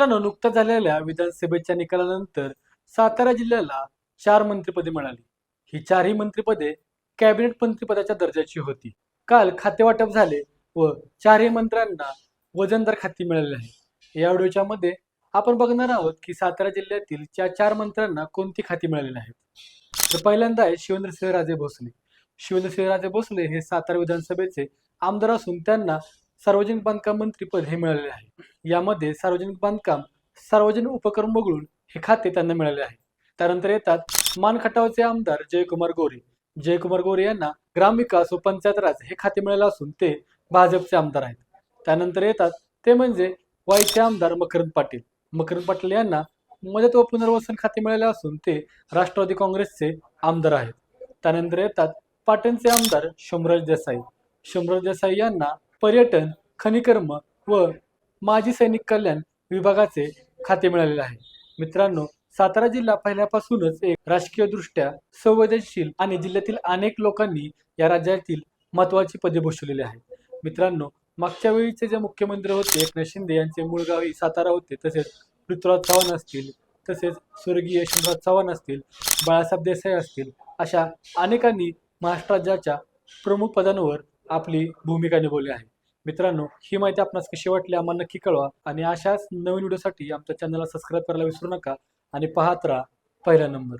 मित्रांनो नुकत्याच झालेल्या विधानसभेच्या निकालानंतर सातारा जिल्ह्याला चार मंत्रिपदे मिळाली. ही चारही मंत्रिपदे कॅबिनेट मंत्रिपदाच्या दर्जाची होती. काल खातेवाटप झाले व चारही मंत्र्यांना वजनदार खाती मिळाली आहे या व्हिडिओच्या मध्ये आपण बघणार आहोत की सातारा जिल्ह्यातील त्या चार मंत्र्यांना कोणती खाती मिळालेली आहेत तर पहिल्यांदा आहे शिवेंद्रसिंहराजे भोसले. शिवेंद्रसिंहराजे भोसले हे सातारा विधानसभेचे आमदार असून त्यांना सार्वजनिक बांधकाम मंत्रीपद हे मिळालेले आहे. यामध्ये सार्वजनिक बांधकाम सार्वजनिक उपक्रम वगळून हे खाते त्यांना मिळाले आहे. त्यानंतर येतात मानखटावचे आमदार जयकुमार गोरे. जयकुमार गोरे यांना ग्रामविकास व पंचायत राज हे खाते मिळाले असून ते भाजपचे आमदार आहेत. त्यानंतर येतात ते म्हणजे वाईचे आमदार मकरंद पाटील. मकरंद पाटील यांना मदत व पुनर्वसन खाते मिळाले असून ते राष्ट्रवादी काँग्रेसचे आमदार आहेत. त्यानंतर येतात पाटणचे आमदार शंभराज देसाई. शंभराज देसाई यांना पर्यटन खनिकर्म व माजी सैनिक कल्याण विभागाचे खाते मिळालेले आहे. मित्रांनो सातारा जिल्हा पहिल्यापासूनच एक राजकीय दृष्ट्या संवेदनशील आणि जिल्ह्यातील अनेक लोकांनी या राज्यातील महत्वाची पदे भूषवलेली आहेत. मित्रांनो मागच्या वेळीचे जे मुख्यमंत्री होते एकनाथ शिंदे यांचे मूळ गावी सातारा होते तसेच पृथ्वीराज चव्हाण असतील तसेच स्वर्गीय यशवंतराव चव्हाण असतील बाळासाहेब देसाई असतील अशा अनेकांनी महाराष्ट्र राज्याच्या प्रमुख पदांवर आपली भूमिका निभवली आहे. मित्रांनो ही माहिती आपणास कशी वाटली आम्हाला नक्की कळवा आणि अशाच नवीन व्हिडिओसाठी आमच्या चॅनलला सबस्क्राईब करायला विसरू नका आणि पाहत राहा पहिला नंबर